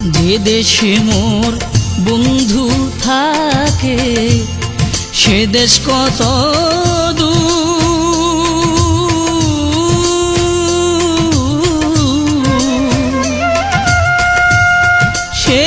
যে দেশে মোর বন্ধু থাকে সে দেশ কত সে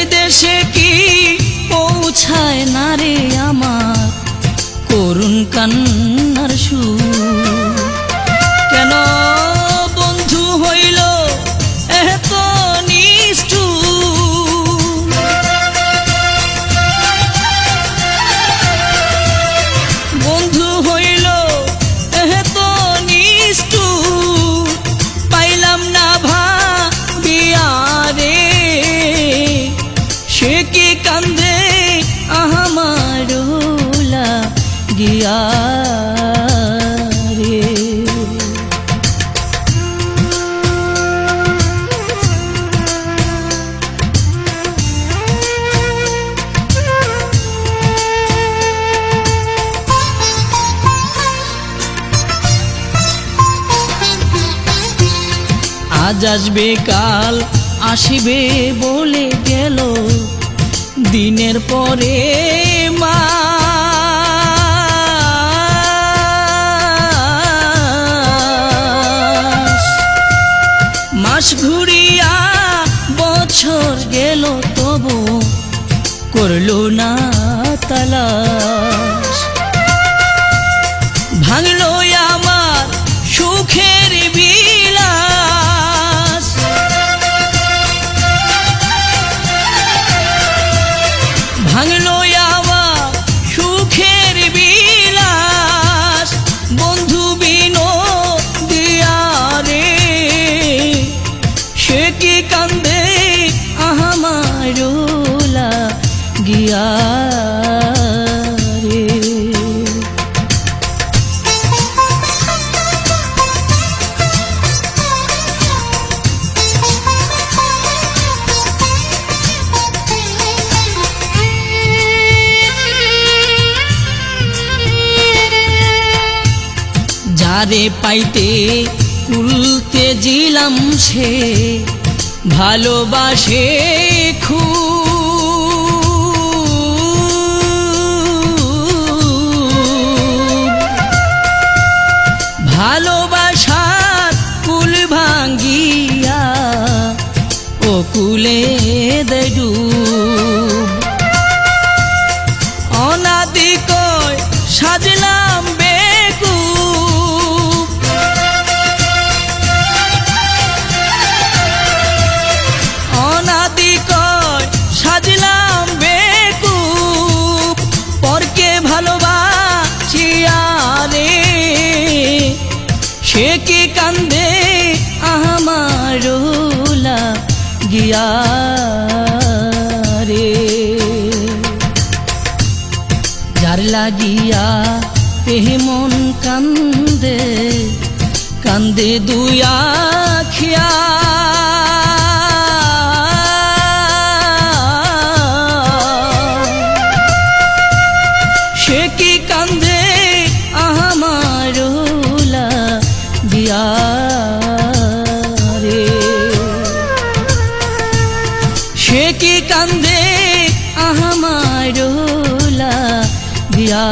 আজ আসবে কাল আসিবে বলে গেল। দিনের পরে গেল তবু করল না তালাশ। ভাঙলো রে যারে পাইতে কুলতে জিলাম সে ভালোবাসে ভালোবাসার কুল ভাঙ্গিয়া ও কুলে দেডু। অনাদি কয় সাজলাম সে কি কান্দে? আমারুলা গিয়া রে। যার লাগিয়া এহে মন কান্দে কান্দে দুয়া খিয়া সে কি কান্দে? আহমারুলা দিয়া